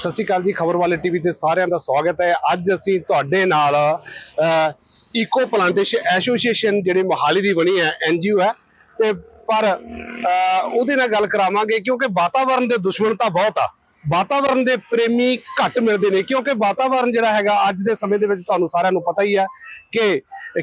ਸਤਿ ਸ਼੍ਰੀ ਅਕਾਲ ਜੀ, ਖਬਰ ਵਾਲੇ ਟੀਵੀ ਤੇ ਸਾਰਿਆਂ ਦਾ ਸਵਾਗਤ ਹੈ। ਅੱਜ ਅਸੀਂ ਤੁਹਾਡੇ ਨਾਲ ਇਕੋ ਪਲਾਂਟੇਸ਼ਨ ਐਸੋਸੀਏਸ਼ਨ ਜਿਹੜੀ ਮੋਹਾਲੀ ਦੀ ਬਣੀ ਹੈ ਐਨਜੀਓ ਹੈ। ਤੇ ਪਰ ਉਹਦੇ ਨਾਲ ਗੱਲ ਕਰਾਵਾਂਗੇ ਕਿਉਂਕਿ ਵਾਤਾਵਰਣ ਦੇ ਦੁਸ਼ਮਣ ਤਾਂ ਬਹੁਤ ਆ। ਵਾਤਾਵਰਣ ਦੇ ਪ੍ਰੇਮੀ ਘੱਟ ਮਿਲਦੇ ਨੇ ਕਿਉਂਕਿ ਵਾਤਾਵਰਣ ਜਿਹੜਾ ਹੈਗਾ, ਅੱਜ ਦੇ ਸਮੇਂ ਦੇ ਵਿੱਚ ਤੁਹਾਨੂੰ ਸਾਰਿਆਂ ਨੂੰ ਪਤਾ ਹੀ ਹੈ ਕਿ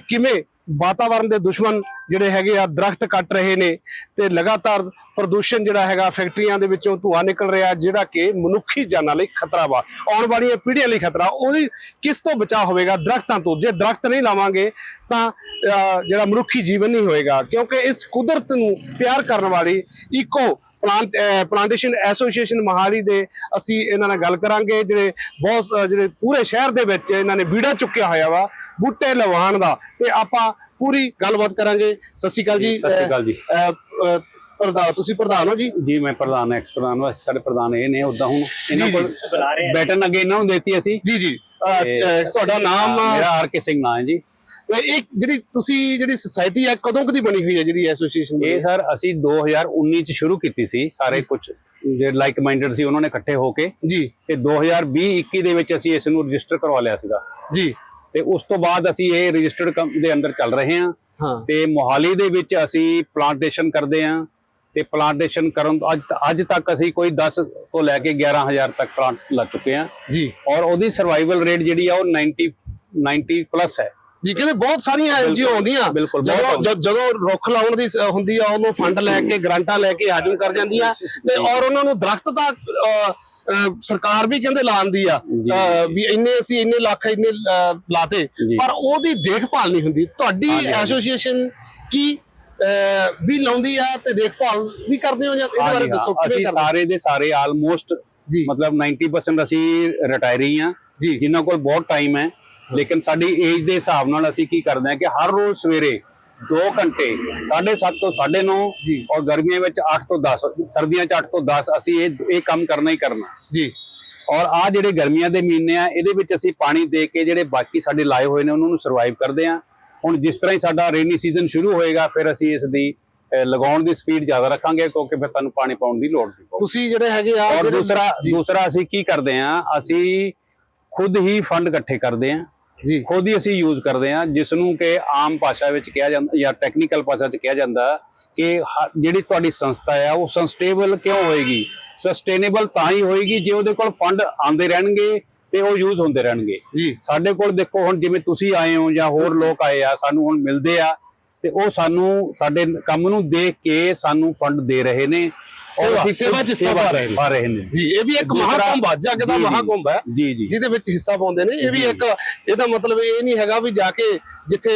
ਕਿਵੇਂ ਵਾਤਾਵਰਣ ਦੇ ਦੁਸ਼ਮਣ ਜਿਹੜੇ ਹੈਗੇ ਆ, ਦਰਖਤ ਕੱਟ ਰਹੇ ਨੇ ਤੇ ਲਗਾਤਾਰ ਪ੍ਰਦੂਸ਼ਣ ਜਿਹੜਾ ਹੈਗਾ ਫੈਕਟਰੀਆਂ ਦੇ ਵਿੱਚੋਂ ਧੂਆਂ ਨਿਕਲ ਰਿਹਾ, ਜਿਹੜਾ ਕਿ ਮਨੁੱਖੀ ਜਾਨਾਂ ਲਈ ਖਤਰਾ ਵਾ। ਆਉਣ ਵਾਲੀਆਂ ਪੀੜ੍ਹੀਆਂ ਲਈ ਖਤਰਾ। ਉਹਦੀ ਕਿਸ ਤੋਂ ਬਚਾਅ ਹੋਵੇਗਾ? ਦਰਖਤਾਂ ਤੋਂ। ਜੇ ਦਰਖਤ ਨਹੀਂ ਲਾਵਾਂਗੇ, ਤਾਂ ਜਿਹੜਾ ਮਨੁੱਖੀ ਜੀਵਨ ਨਹੀਂ ਹੋਏਗਾ। ਕਿਉਂਕਿ ਇਸ ਕੁਦਰਤ ਨੂੰ ਪਿਆਰ ਕਰਨ ਵਾਲੀ ਇਕੋ ਪਲਾਂਟ ਪਲਾਂਟੇਸ਼ਨ ਐਸੋਸੀਏਸ਼ਨ ਮਹਾਲੀ ਦੇ ਅਸੀਂ ਇਹਨਾਂ ਨਾਲ ਗੱਲ ਕਰਾਂਗੇ। ਜਿਹੜੇ ਬਹੁਤ ਜਿਹੜੇ ਪੂਰੇ ਸ਼ਹਿਰ ਦੇ ਵਿੱਚ ਇਹਨਾਂ ਨੇ ਬੀੜਾ ਚੁੱਕਿਆ ਹੋਇਆ ਵਾ, ਬੂਟੇ ਲਵਾਉਣ ਦਾ। ਤੇ ਆਪਾਂ ਪੂਰੀ ਗੱਲਬਾਤ ਕਰਾਂਗੇ। ਸਤਿ ਸ਼੍ਰੀ ਅਕਾਲ ਜੀ। ਸਤਿ ਸ਼੍ਰੀ ਅਕਾਲ ਜੀ। ਪ੍ਰਧਾਨ ਤੁਸੀਂ ਪ੍ਰਧਾਨ ਹੋ ਜੀ? ਜੀ ਮੈਂ ਪ੍ਰਧਾਨ ਐਕਸ ਪ੍ਰਧਾਨ ਵਾ ਸਾਡੇ ਪ੍ਰਧਾਨ ਇਹ ਨੇ ਉਦਾਂ ਹੁਣ ਇਹਨਾਂ ਕੋਲ ਬੈਟਨ ਅੱਗੇ ਇਹਨਾਂ ਨੂੰ ਦੇਤੀ ਅਸੀਂ। ਜੀ ਜੀ। ਤੁਹਾਡਾ ਨਾਮ? ਮੇਰਾ ਆਰ ਕੇ ਸਿੰਘ ਨਾਂ ਹੈ ਜੀ। ਤੇ ਇਹ ਜਿਹੜੀ ਤੁਸੀਂ ਜਿਹੜੀ ਸੁਸਾਇਟੀ ਹੈ ਕਦੋਂ ਕਦੀ ਬਣੀ ਹੋਈ ਹੈ ਜਿਹੜੀ ਐਸੋਸੀਏਸ਼ਨ ਇਹ ਸਰ ਅਸੀਂ 2019 ਚ ਸ਼ੁਰੂ ਕੀਤੀ ਸੀ ਸਾਰੇ ਕੁਝ ਜਿਹੜੇ ਲਾਈਕ ਮਾਈਂਡਡ ਸੀ ਉਹਨਾਂ ਨੇ ਇਕੱਠੇ ਹੋ ਕੇ। ਜੀ। ਤੇ 2020 21 ਦੇ ਵਿੱਚ ਅਸੀਂ ਇਸ ਨੂੰ ਰਜਿਸਟਰ ਕਰਵਾ ਲਿਆ ਸੀਗਾ। ਜੀ। ਤੇ ਉਸ ਤੋਂ ਬਾਅਦ ਅਸੀਂ ਇਹ ਰਜਿਸਟਰਡ ਦੇ ਅੰਦਰ ਚੱਲ ਰਹੇ ਹਾਂ। ਤੇ ਮੋਹਾਲੀ ਦੇ ਵਿੱਚ ਅਸੀਂ ਪਲਾਂਟੇਸ਼ਨ ਕਰਦੇ ਹਾਂ। ਤੇ ਪਲਾਂਟੇਸ਼ਨ ਕਰਨ ਅੱਜ ਅੱਜ ਤੱਕ ਅਸੀਂ ਕੋਈ 10 ਤੋਂ ਲੈ ਕੇ 11000 ਤੱਕ ਪਲਾਂਟ ਲਾ ਚੁੱਕੇ ਹਾਂ। ਜੀ। ਔਰ ਉਹਦੀ ਸਰਵਾਈਵਲ ਰੇਟ ਜਿਹੜੀ ਆ ਉਹ 90 90 ਪਲੱਸ ਹੈ। ਜੀ ਕਹਿੰਦੇ ਬਹੁਤ ਸਾਰੀਆਂ ਐਨਜੀਓ ਆਉਂਦੀਆਂ। ਜਦੋਂ। ਜਦ- ਰੁੱਖ ਲਾਉਣ ਦੀ ਹੁੰਦੀ ਆ ਉਹਨੂੰ ਫੰਡ ਲੈ ਕੇ ਗ੍ਰਾਂਟਾਂ ਲੈ ਕੇ ਹਾਜ਼ਮ ਕਰ ਜਾਂਦੀਆਂ। ਤੇ ਔਰ ਉਹਨਾਂ ਨੂੰ ਦਰਖਤ ਅਹ, ਸਰਕਾਰ ਵੀ ਕਹਿੰਦੇ ਲਾਉਂਦੀ ਆ। ਵੀ ਇੰਨੇ ਅਸੀਂ ਇੰਨੇ ਲੱਖ ਇੰਨੇ ਲਾਤੇ। ਪਰ ਉਹਦੀ ਦੇਖਭਾਲ ਨਹੀਂ ਹੁੰਦੀ। ਤੁਹਾਡੀ। ਐਸੋਸੀਏਸ਼ਨ ਕੀ ਵੀ ਲਾਉਂਦੀ ਆ ਤੇ ਦੇਖਭਾਲ ਵੀ ਕਰਦੇ ਹੋ ਜਾਂ ਇਹਦੇ ਬਾਰੇ ਦੱਸੋ ਅਸੀਂ ਸਾਰੇ ਦੇ ਸਾਰੇ ਆਲਮੋਸਟ ਮਤਲਬ 90% ਅਸੀਂ ਰਿਟਾਇਰੀ ਆ। ਜੀ। ਜਿਨ੍ਹਾਂ ਕੋਲ ਬਹੁਤ ਟਾਈਮ ਹੈ। ਲੇਕਿਨ ਸਾਡੀ ਏਜ ਦੇ ਹਿਸਾਬ ਨਾਲ ਅਸੀਂ ਕੀ ਕਰਦੇ ਹਾਂ ਕਿ ਹਰ ਰੋਜ਼ ਸਵੇਰੇ 2 ਘੰਟੇ 7:30 ਤੋਂ 9:30 ਜੀ। ਔਰ ਗਰਮੀਆਂ ਵਿੱਚ 8 ਤੋਂ 10 ਸਰਦੀਆਂ 'ਚ 8 ਤੋਂ 10 ਅਸੀਂ ਇਹ ਇਹ ਕੰਮ ਕਰਨਾ ਹੀ ਕਰਨਾ। ਜੀ। ਔਰ ਆ ਜਿਹੜੇ ਗਰਮੀਆਂ ਦੇ ਮਹੀਨੇ ਆ ਇਹਦੇ ਵਿੱਚ ਅਸੀਂ ਪਾਣੀ ਦੇ ਕੇ ਜਿਹੜੇ ਬਾਕੀ ਸਾਡੇ ਲਾਏ ਹੋਏ ਨੇ ਉਹਨਾਂ ਨੂੰ ਸਰਵਾਈਵ ਕਰਦੇ ਆ ਹੁਣ ਜਿਸ ਤਰ੍ਹਾਂ ਹੀ ਸਾਡਾ ਰੇਨੀ ਸੀਜ਼ਨ ਸ਼ੁਰੂ ਹੋਏਗਾ ਫਿਰ ਅਸੀਂ ਇਸ ਦੀ ਲਗਾਉਣ ਦੀ ਸਪੀਡ ਜ਼ਿਆਦਾ ਰੱਖਾਂਗੇ ਕਿਉਂਕਿ ਫਿਰ ਸਾਨੂੰ ਪਾਣੀ ਪਾਉਣ ਦੀ ਲੋੜ ਨਹੀਂ ਪਊਗੀ ਤੁਸੀਂ ਜਿਹੜੇ ਹੈਗੇ ਆ ਔਰ ਦੂਸਰਾ ਦੂਸਰਾ ਅਸੀਂ ਕੀ ਕਰਦੇ ਆ ਅਸੀਂ ਖੁਦ ਹੀ ਫੰਡ ਇਕੱਠੇ ਕਰਦੇ ਆ ਜੀ। ਖੁਦ ਹੀ ਅਸੀਂ ਯੂਜ਼ ਕਰਦੇ ਆ ਜਿਸ ਨੂੰ ਕਿ ਆਮ ਭਾਸ਼ਾ ਵਿੱਚ ਕਿਹਾ ਜਾਂਦਾ ਜਾਂ ਟੈਕਨੀਕਲ ਭਾਸ਼ਾ 'ਚ ਕਿਹਾ ਜਾਂਦਾ ਕਿ ਹ- ਜਿਹੜੀ ਤੁਹਾਡੀ ਸੰਸਥਾ ਆ ਉਹ ਸਸਟੇਬਲ ਕਿਉਂ ਹੋਏਗੀ? ਸਸਟੇਨੇਬਲ ਤਾਂ ਹੀ ਹੋਏਗੀ ਜੇ ਉਹਦੇ ਕੋਲ ਫੰਡ ਆਉਂਦੇ ਰਹਿਣਗੇ ਤੇ ਉਹ ਯੂਜ਼ ਹੁੰਦੇ ਰਹਿਣਗੇ। ਜੀ। ਸਾਡੇ ਕੋਲ ਦੇਖੋ ਹੁਣ ਜਿਵੇਂ ਤੁਸੀਂ ਆਏ ਹੋ ਜਾਂ ਹੋਰ ਲੋਕ ਆਏ ਆ ਸਾਨੂੰ ਹੁਣ ਮਿਲਦੇ ਆ ਤੇ ਉਹ ਸਾਨੂੰ ਸਾਡੇ ਕੰਮ ਨੂੰ ਦੇਖ ਕੇ ਸਾਨੂੰ ਫੰਡ ਦੇ ਰਹੇ ਨੇ। ਸੇਵਾ- ਸੇਵਾ 'ਚ ਹਿੱਸਾ ਪਾ ਰਹੇ ਨੇ। ਪਾ ਰਹੇ ਨੇ। ਜੀ ਇਹ ਵੀ ਇੱਕ ਮਹਾਕੁੰਭ ਆ ਜੱਗ ਦਾ। ਮਹਾਕੁੰਭ ਹੈ ਜੀ ਜੀ। ਜਿਹਦੇ ਵਿੱਚ ਹਿੱਸਾ ਪਾਉਂਦੇ ਨੇ। ਇਹ ਵੀ ਇੱਕ ਇਹਦਾ ਮਤਲਬ ਇਹ ਨਹੀਂ ਹੈਗਾ ਵੀ ਜਾ ਕੇ ਜਿੱਥੇ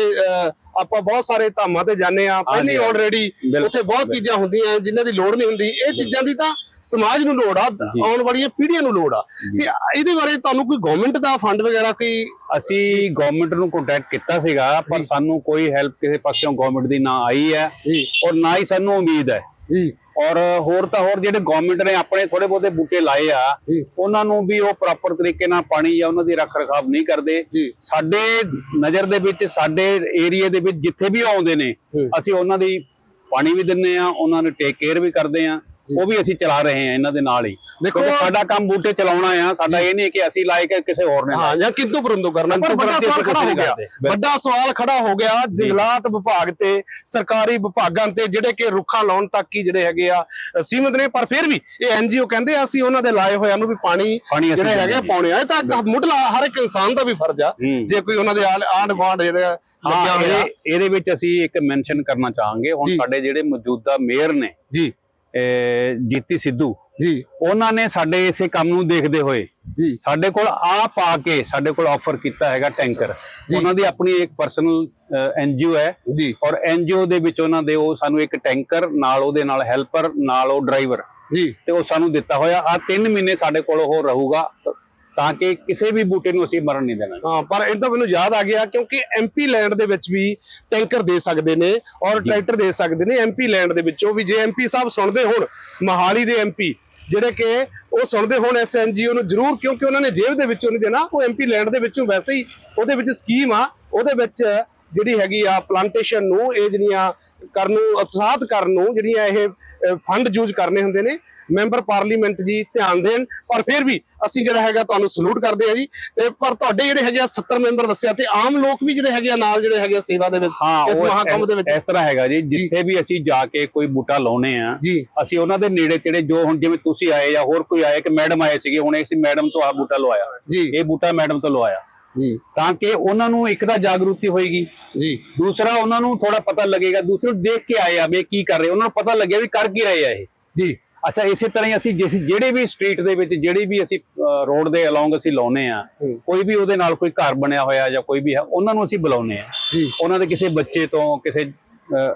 ਆਪਾਂ ਬਹੁਤ ਸਾਰੇ ਧਾਮਾਂ ਤੇ ਜਾਂਦੇ ਆ ਪਹਿਲੇ। ਆਲਰੇਡੀ ਉੱਥੇ ਬਹੁਤ ਚੀਜ਼ਾਂ ਹੁੰਦੀਆਂ ਜਿਨ੍ਹਾਂ ਦੀ ਲੋੜ ਨਹੀਂ ਹੁੰਦੀ। ਇਹ ਚੀਜ਼ਾਂ ਦੀ ਤਾਂ ਸਮਾਜ ਨੂੰ ਲੋੜ ਆ ਆਉਣ ਵਾਲੀਆਂ ਪੀੜ੍ਹੀਆਂ ਨੂੰ ਲੋੜ ਆ। ਤੇ ਇਹਦੇ ਬਾਰੇ ਤੁਹਾਨੂੰ ਕੋਈ ਗਵਰਨਮੈਂਟ ਦਾ ਫੰਡ ਵਗੈਰਾ ਕੋਈ ਅਸੀਂ ਗਵਰਨਮੈਂਟ ਨੂੰ ਕੰਟੈਕਟ ਕੀਤਾ ਸੀਗਾ ਪਰ ਸਾਨੂੰ ਕੋਈ ਹੈਲਪ ਕਿਸੇ ਪਾਸਿਓਂ ਗਵਰਨਮੈਂਟ ਦੀ ਨਾ ਆਈ ਹੈ ਔਰ ਨਾ ਹੀ ਸਾਨੂੰ ਉਮੀਦ ਹੈ। ਜੀ। ਔਰ ਹੋਰ ਤਾਂ ਹੋਰ ਜਿਹੜੇ ਗਵਰਨਮੈਂਟ ਨੇ ਆਪਣੇ ਥੋੜੇ ਬਹੁਤੇ ਬੂਟੇ ਲਾਏ ਆ ਉਹਨਾਂ ਨੂੰ ਵੀ ਉਹ ਪ੍ਰੋਪਰ ਤਰੀਕੇ ਨਾਲ ਪਾਣੀ ਜਾਂ ਉਹਨਾਂ ਦੀ ਰੱਖ ਰਖਾਵ ਨਹੀਂ ਕਰਦੇ। ਸਾਡੇ ਨਜ਼ਰ ਦੇ ਵਿੱਚ ਸਾਡੇ ਏਰੀਆ ਦੇ ਵਿੱਚ ਜਿੱਥੇ ਵੀ ਆਉਂਦੇ ਨੇ। ਅਸੀਂ ਉਹਨਾਂ ਦੀ ਪਾਣੀ ਵੀ ਦਿੰਨੇ ਆ ਉਹਨਾਂ ਨੂੰ ਟੇਕ ਕੇਅਰ ਵੀ ਕਰਦੇ ਆ ਉਹ ਵੀ ਅਸੀਂ ਚਲਾ ਰਹੇ ਆ ਇਹਨਾਂ ਦੇ ਨਾਲ ਹੀ। ਦੇਖੋ ਸਾਡਾ ਕੰਮ ਬੂਟੇ ਚਲਾਉਣਾ ਆ ਸਾਡਾ ਇਹ ਨਹੀਂ ਕਿ ਅਸੀਂ ਲਾਏ ਕਿ ਕਿਸੇ ਹੋਰ ਨੇ ਹਾਂ ਜਾਂ ਕਿੰਤੂ ਪਰੰਤੂ ਕਰਨਾ ਪਰ ਵੱਡਾ ਸਵਾਲ ਖੜਾ ਹੋ ਗਿਆ। ਕਰਦੇ। ਵੱਡਾ ਸਵਾਲ ਖੜਾ ਹੋ ਗਿਆ ਜੰਗਲਾਤ ਵਿਭਾਗ ਤੇ ਸਰਕਾਰੀ ਵਿਭਾਗਾਂ ਤੇ ਜਿਹੜੇ ਕਿ ਰੁੱਖਾਂ ਲਾਉਣ ਤੱਕ ਹੀ ਜਿਹੜੇ ਹੈਗੇ ਆ ਸੀਮਿਤ ਨੇ। ਪਰ ਫਿਰ ਵੀ ਇਹ ਐਨਜੀਓ ਕਹਿੰਦੇ ਆ ਅਸੀਂ ਉਹਨਾਂ ਦੇ ਲਾਏ ਹੋਇਆਂ ਨੂੰ ਵੀ ਪਾਣੀ ਜਿਹੜੇ ਹੈਗੇ ਪਾਉਣੇ ਆ। ਇਹ ਤਾਂ ਮੁੱਢਲਾ ਹਰ ਇੱਕ ਇਨਸਾਨ ਦਾ ਵੀ ਫਰਜ਼ ਆ। ਹੂੰ। ਜੇ ਕੋਈ ਉਹਨਾਂ ਦੇ ਆਂਡ ਗਵਾਂਡ ਜਿਹੜੇ ਹਾਂ ਇਹਦੇ ਵਿੱਚ ਅਸੀਂ ਇੱਕ ਮੈਂਸ਼ਨ ਕਰਨਾ ਚਾਹਾਂਗੇ। ਹੁਣ। ਸਾਡੇ ਜਿਹੜੇ ਮੌਜੂਦਾ ਮੇਅਰ ਨੇ ਜੀ। ਜੀਤੀ ਸਿੱਧੂ। ਜੀ। ਉਹਨਾਂ ਨੇ ਸਾਡੇ ਇਸੇ ਕੰਮ ਨੂੰ ਦੇਖਦੇ ਹੋਏ ਜੀ। ਸਾਡੇ ਕੋਲ ਆ ਪਾ ਕੇ ਸਾਡੇ ਕੋਲ ਆਫਰ ਕੀਤਾ ਹੈਗਾ ਟੈਂਕਰ। ਉਹਨਾਂ ਦੀ ਆਪਣੀ ਇੱਕ ਪਰਸਨਲ ਐਨਜੀਓ ਹੈ। ਜੀ। ਔਰ ਐਨਜੀਓ ਦੇ ਵਿੱਚ ਉਹਨਾਂ ਦੇ ਉਹ ਸਾਨੂੰ ਇੱਕ ਟੈਂਕਰ ਨਾਲ ਉਹਦੇ ਨਾਲ ਹੈਲਪਰ ਨਾਲ ਉਹ ਡਰਾਈਵਰ ਜੀ। ਤੇ ਉਹ ਸਾਨੂੰ ਦਿੱਤਾ ਹੋਇਆ। ਆ 3 ਮਹੀਨੇ ਸਾਡੇ ਕੋਲ ਉਹ ਰਹੂਗਾ। ਤਾਂ ਕਿ ਕਿਸੇ ਵੀ ਬੂਟੇ ਨੂੰ ਅਸੀਂ ਮਰਨ ਨਹੀਂ ਦੇਣਾ। ਹਾਂ ਪਰ ਇਹ ਤਾਂ ਮੈਨੂੰ ਯਾਦ ਆ ਗਿਆ ਕਿਉਂਕਿ ਐਮਪੀ ਲੈਂਡ ਦੇ ਵਿੱਚ ਵੀ ਟੈਂਕਰ ਦੇ ਸਕਦੇ ਨੇ ਔਰ ਟਰੈਕਟਰ ਦੇ ਸਕਦੇ ਨੇ। ਐਮਪੀ ਲੈਂਡ ਦੇ ਵਿੱਚੋਂ ਵੀ ਜੇ ਐਮਪੀ ਸਾਹਿਬ ਸੁਣਦੇ ਹੋਣ ਮਹਾਲੀ ਦੇ ਐਮਪੀ ਜਿਹੜੇ ਕਿ ਉਹ ਸੁਣਦੇ ਹੋਣ ਇਸ ਐਨਜੀਓ ਨੂੰ ਜ਼ਰੂਰ ਕਿਉਂਕਿ ਉਹਨਾਂ ਨੇ ਜੇਬ ਦੇ ਵਿੱਚੋਂ ਨਹੀਂ ਦੇਣਾ। ਉਹ ਐਮਪੀ ਲੈਂਡ ਦੇ ਵਿੱਚੋਂ ਵੈਸੇ ਹੀ ਉਹਦੇ ਵਿੱਚ ਸਕੀਮ ਆ ਉਹਦੇ ਵਿੱਚ ਜਿਹੜੀ ਹੈਗੀ ਆ ਪਲਾਂਟੇਸ਼ਨ ਨੂੰ ਇਹ ਜਿਹੜੀਆਂ ਕਰਨ ਨੂੰ ਉਤਸ਼ਾਹਤ ਕਰਨ ਨੂੰ ਜਿਹੜੀਆਂ ਇਹ ਫੰਡ ਯੂਜ਼ ਕਰਨੇ ਹੁੰਦੇ ਨੇ ਮੈਂਬਰ ਪਾਰਲੀਮੈਂਟ ਜੀ ਧਿਆਨ ਦੇਣ ਪਰ ਫਿਰ ਵੀ ਅਸੀਂ ਜਿਹੜਾ ਹੈਗਾ ਤੁਹਾਨੂੰ ਸਲੂਟ ਕਰਦੇ ਆ ਜੀ। ਤੇ ਪਰ ਤੁਹਾਡੇ ਜਿਹੜੇ ਹੈਗੇ ਆ 70 ਮੈਂਬਰ ਦੱਸਿਆ ਤੇ ਆਮ ਲੋਕ ਵੀ ਜਿਹੜੇ ਹੈਗੇ ਆ ਨਾਲ ਜਿਹੜੇ ਹੈਗੇ ਆ ਸੇਵਾ ਦੇ ਵਿੱਚ ਇਸ ਮਹਾਕੰਮ ਦੇ ਵਿੱਚ। ਇਸ ਤਰ੍ਹਾਂ ਹੈਗਾ ਜੀ ਜਿੱਥੇ ਵੀ ਅਸੀਂ ਜਾ ਕੇ ਕੋਈ ਬੂਟਾ ਲਾਉਨੇ ਆ ਅਸੀਂ ਉਹਨਾਂ ਦੇ ਨੇੜੇ ਤੇੜੇ ਜੋ ਹੁਣ ਜਿਵੇਂ ਤੁਸੀਂ ਆਏ ਜਾਂ ਹੋਰ ਕੋਈ ਆਏ ਕਿ ਮੈਡਮ ਆਏ ਸੀਗੇ ਹੁਣ ਅਸੀਂ ਮੈਡਮ ਤੋਂ ਆਹ ਬੂਟਾ ਲਵਾਇਆ। ਇਹ ਬੂਟਾ ਮੈਡਮ ਤੋਂ ਲਵਾਇਆ। ਜੀ। ਤਾਂ ਕਿ ਉਹਨਾਂ ਨੂੰ ਇੱਕ ਤਾਂ ਜਾਗਰੂਕਤੀ ਹੋਏਗੀ। ਜੀ। ਦੂਸਰਾ ਉਹਨਾਂ ਨੂੰ ਥੋੜਾ ਪਤਾ ਲੱਗੇਗਾ। ਦੂਸਰੇ ਦੇਖ ਕੇ ਆਏ ਆ ਵੀ ਕੀ ਕਰ ਰਹੇ। ਉਹਨਾਂ ਨੂੰ ਪਤਾ ਲੱਗਿਆ ਵੀ ਕਰ ਕੀ ਰਹੇ ਆ ਇਹ। ਜੀ। ਅੱਛਾ ਇਸੇ ਤਰ੍ਹਾਂ ਹੀ ਅਸੀਂ ਜਿਸ ਜਿਹੜੇ ਵੀ ਸਟਰੀਟ ਦੇ ਵਿੱਚ ਜਿਹੜੀ ਵੀ ਅਸੀਂ ਰੋਡ ਦੇ ਅਲੋਂਗ ਅਸੀਂ ਲਾਉਨੇ ਆ। ਕੋਈ ਵੀ ਉਹਦੇ ਨਾਲ ਕੋਈ ਘਰ ਬਣਿਆ ਹੋਇਆ ਜਾਂ ਕੋਈ ਵੀ ਹੈ ਉਹਨਾਂ ਨੂੰ ਅਸੀਂ ਬੁਲਾਉਨੇ ਆ। ਜੀ। ਉਹਨਾਂ ਦੇ ਕਿਸੇ ਬੱਚੇ ਤੋਂ ਕਿਸੇ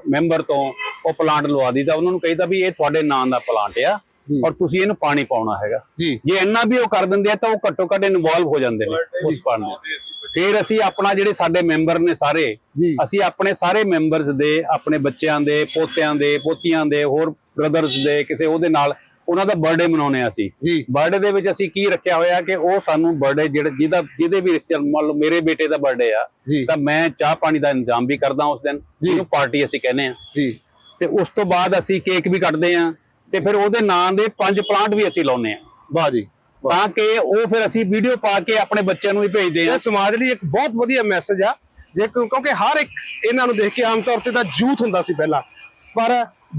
ਮੈਂਬਰ ਤੋਂ ਉਹ ਪਲਾਂਟ ਲਵਾ ਦੀਦਾ ਉਹਨਾਂ ਨੂੰ ਕਹੀਦਾ ਵੀ ਇਹ ਤੁਹਾਡੇ ਨਾਂ ਦਾ ਪਲਾਂਟ ਆ। ਔਰ ਤੁਸੀਂ ਇਹਨੂੰ ਪਾਣੀ ਪਾਉਣਾ ਹੈਗਾ। ਜੀ। ਇੰਨਾ ਵੀ ਉਹ ਕਰ ਦਿੰਦੇ ਆ ਤਾਂ ਉਹ ਘੱਟੋ ਘੱਟ ਇਨਵੋਲਵ ਹੋ ਜਾਂਦੇ ਨੇ ਉਸ ਪਾਣੀ ਦੇ ਫਿਰ ਅਸੀਂ ਆਪਣਾ ਜਿਹੜੇ ਸਾਡੇ ਮੈਂਬਰ ਨੇ ਸਾਰੇ ਅਸੀਂ ਆਪਣੇ ਸਾਰੇ ਮੈਂਬਰਸ ਦੇ ਆਪਣੇ ਬੱਚਿਆਂ ਦੇ ਪੋਤਿਆਂ ਦੇ ਪੋਤੀਆਂ ਦੇ ਹੋਰ ਬ੍ਰਦਰਸ ਦੇ ਕਿਸੇ ਉਹਦੇ ਨਾਲ ਉਹਨਾਂ ਦਾ ਬਰਥਡੇ ਮਨਾਉਨੇ ਆ ਅਸੀਂ। ਜੀ। ਬਰਥਡੇ ਦੇ ਵਿੱਚ ਅਸੀਂ ਕੀ ਰੱਖਿਆ ਹੋਇਆ ਕਿ ਉਹ ਸਾਨੂੰ ਬਰਥਡੇ ਜਿਹੜਾ ਜਿਹਦਾ ਜਿਹਦੇ ਵੀ ਰਿਸ਼ਤੇ ਮੰਨ ਲਓ ਮੇਰੇ ਬੇਟੇ ਦਾ ਬਰਥਡੇ ਆ ਤਾਂ ਮੈਂ ਚਾਹ ਪਾਣੀ ਦਾ ਇੰਤਜ਼ਾਮ ਵੀ ਕਰਦਾ ਉਸ ਦਿਨ। ਜਿਹਨੂੰ ਪਾਰਟੀ ਅਸੀਂ ਕਹਿੰਦੇ ਆ ਜੀ। ਤੇ ਉਸ ਤੋਂ ਬਾਅਦ ਅਸੀਂ ਕੇਕ ਵੀ ਕੱਟਦੇ ਆ ਤੇ ਫਿਰ ਉਹਦੇ ਨਾਂ ਦੇ ਪੰਜ ਪਲਾਂਟ ਵੀ ਅਸੀਂ ਲਾਉਨੇ ਆ ਵਾਹ ਜੀ ਤਾਂ ਕਿ ਉਹ ਫਿਰ ਅਸੀਂ ਵੀਡੀਓ ਪਾ ਕੇ ਆਪਣੇ ਬੱਚਿਆਂ ਨੂੰ ਵੀ ਭੇਜਦੇ ਆ ਇਹ ਸਮਾਜ ਲਈ ਇੱਕ ਬਹੁਤ ਵਧੀਆ ਮੈਸੇਜ ਆ। ਜੇ ਕਿਉਂ- ਕਿਉਂਕਿ ਹਰ ਇੱਕ ਇਹਨਾਂ ਨੂੰ ਦੇਖ ਕੇ ਆਮ ਤੌਰ ਤੇ ਤਾਂ ਜੂਥ ਹੁੰਦਾ ਸੀ ਪਹਿਲਾਂ। ਪਰ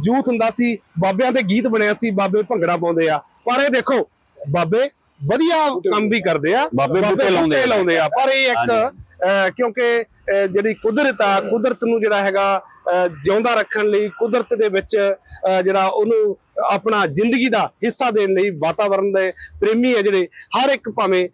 ਜੂਥ ਹੁੰਦਾ ਸੀ ਬਾਬਿਆਂ ਦੇ ਗੀਤ ਬਣਿਆ ਸੀ ਬਾਬੇ ਭੰਗੜਾ ਪਾਉਂਦੇ ਆ। ਪਰ ਇਹ ਦੇਖੋ ਬਾਬੇ ਵਧੀਆ ਕੰਮ ਵੀ ਕਰਦੇ ਆ ਬਾਬੇ ਬੂਟੇ ਲਾਉਂਦੇ ਆ। ਲਾਉਂਦੇ ਆ। ਪਰ ਇਹ ਇੱਕ ਕਿਉਂਕਿ ਜਿਹੜੀ ਕੁਦਰਤ ਆ ਕੁਦਰਤ ਨੂੰ ਜਿਹੜਾ ਹੈਗਾ ਜਿਉਂਦਾ ਰੱਖਣ ਲਈ ਕੁਦਰਤ ਦੇ ਵਿੱਚ ਜਿਹੜਾ ਉਹਨੂੰ ਆਪਣਾ ਜ਼ਿੰਦਗੀ ਦਾ ਹਿੱਸਾ ਦੇਣ ਲਈ ਵਾਤਾਵਰਣ ਦੇ ਪ੍ਰੇਮੀ ਹੈ ਜਿਹੜੇ, ਹਰ ਇੱਕ ਭਾਵੇਂ